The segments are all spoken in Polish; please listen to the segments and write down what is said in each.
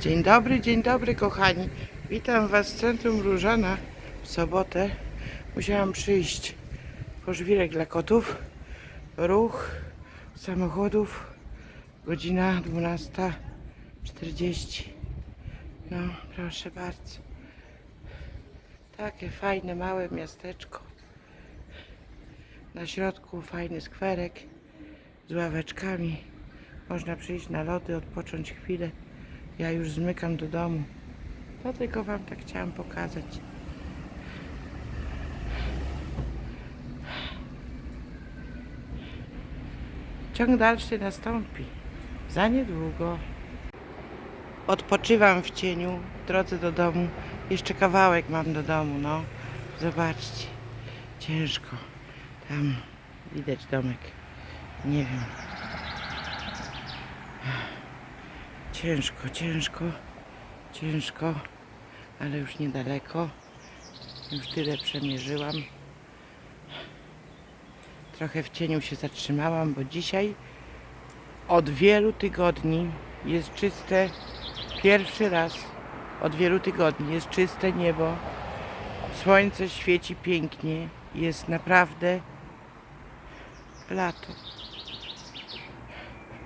Dzień dobry, dzień dobry kochani. Witam Was w centrum Różana w sobotę. Musiałam przyjść po żwirek dla kotów. Ruch samochodów. Godzina 12.40. No, proszę bardzo. Takie fajne, małe miasteczko. Na środku fajny skwerek z ławeczkami. Można przyjść na lody, odpocząć chwilę. Ja już zmykam do domu. To tylko Wam tak chciałam pokazać. Ciąg dalszy nastąpi. Za niedługo. Odpoczywam w cieniu w drodze do domu. Jeszcze kawałek mam do domu, no. Zobaczcie. Ciężko. Tam widać domek. Nie wiem. Ciężko, ciężko, ciężko, ale już niedaleko. Już tyle przemierzyłam. Trochę w cieniu się zatrzymałam, bo dzisiaj od wielu tygodni jest czyste, pierwszy raz od wielu tygodni jest czyste niebo. Słońce świeci pięknie, jest naprawdę lato.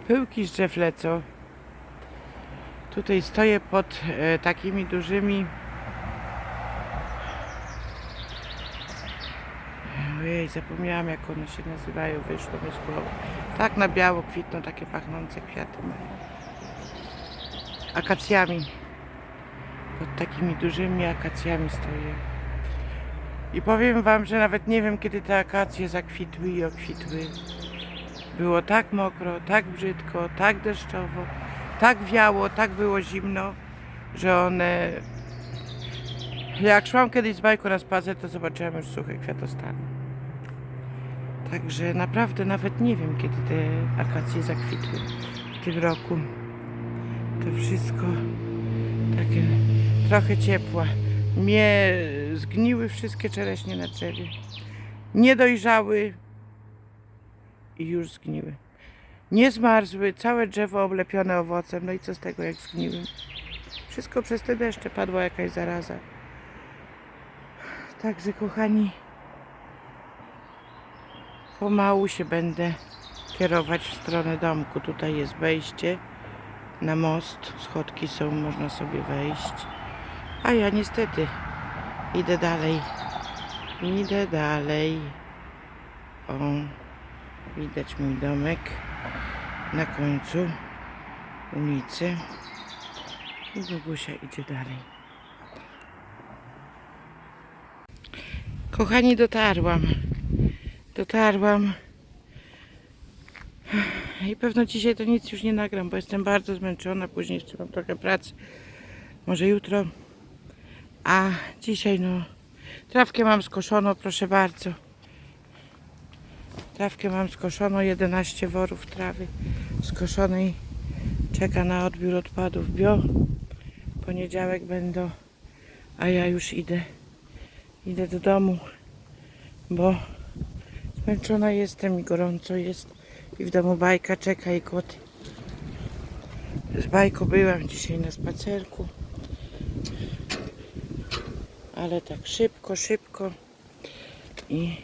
Pyłki z drzew lecą. Tutaj stoję pod e, takimi dużymi. Ojej, zapomniałam jak one się nazywają, wyszło mi z głowy. Tak na biało kwitną takie pachnące kwiaty. Akacjami. Pod takimi dużymi akacjami stoję. I powiem wam, że nawet nie wiem kiedy te akacje zakwitły i okwitły. Było tak mokro, tak brzydko, tak deszczowo tak wiało, tak było zimno, że one. Jak szłam kiedyś z bajką na spacer, to zobaczyłam już suche kwiatostany. Także naprawdę nawet nie wiem, kiedy te akacje zakwitły w tym roku. To wszystko takie trochę ciepła. Mnie zgniły wszystkie czereśnie na drzewie. Nie dojrzały i już zgniły. Nie zmarzły, całe drzewo oblepione owocem. No i co z tego, jak zgniły? Wszystko przez te deszcze padła jakaś zaraza. Także, kochani, pomału się będę kierować w stronę domku. Tutaj jest wejście na most. Schodki są, można sobie wejść. A ja niestety idę dalej. Idę dalej. O, widać mój domek na końcu ulicy i Bogusia idzie dalej. Kochani, dotarłam. Dotarłam. I pewno dzisiaj to nic już nie nagram, bo jestem bardzo zmęczona. Później jeszcze mam trochę pracy. Może jutro. A dzisiaj no trawkę mam skoszoną, proszę bardzo. Trawkę mam skoszoną, 11 worów trawy skoszonej. Czeka na odbiór odpadów bio. Poniedziałek będą, a ja już idę. Idę do domu, bo zmęczona jestem i gorąco jest. I w domu bajka czeka i koty. Z bajką byłam dzisiaj na spacerku. Ale tak szybko, szybko. I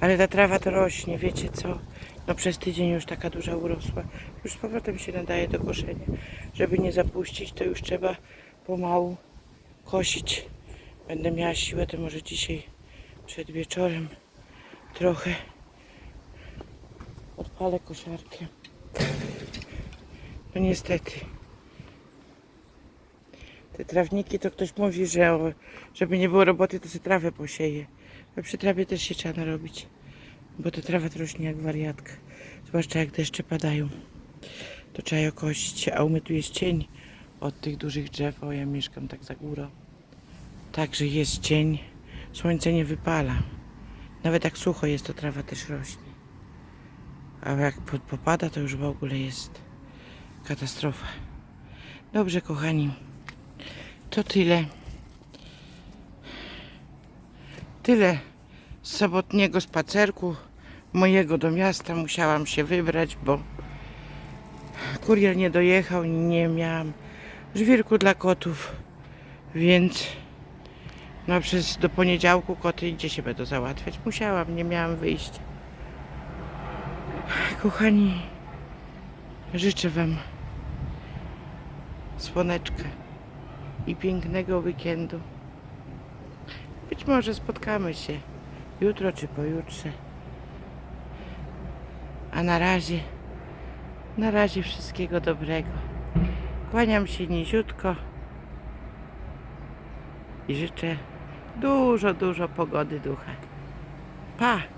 Ale ta trawa to rośnie, wiecie co? No przez tydzień już taka duża urosła. Już z powrotem się nadaje do koszenia. Żeby nie zapuścić, to już trzeba pomału kosić. Będę miała siłę, to może dzisiaj przed wieczorem trochę odpalę koszarkę. No niestety. Te trawniki to ktoś mówi, że żeby nie było roboty, to sobie trawę posieje. A przy trawie też się trzeba narobić. Bo ta trawa rośnie jak wariatka. Zwłaszcza jak deszcze padają. To trzeba ją kosić. A u mnie tu jest cień od tych dużych drzew. O, ja mieszkam tak za górą. Także jest cień. Słońce nie wypala. Nawet jak sucho jest, to trawa też rośnie. A jak po- popada, to już w ogóle jest katastrofa. Dobrze, kochani. To tyle. Tyle z sobotniego spacerku. mojego do miasta musiałam się wybrać, bo kurier nie dojechał nie miałam żwirku dla kotów, więc no przez do poniedziałku koty gdzie się będą załatwiać? Musiałam, nie miałam wyjścia. Kochani, życzę Wam słoneczka i pięknego weekendu. Być może spotkamy się jutro czy pojutrze. A na razie, na razie wszystkiego dobrego. Kłaniam się niziutko i życzę dużo, dużo pogody ducha. Pa!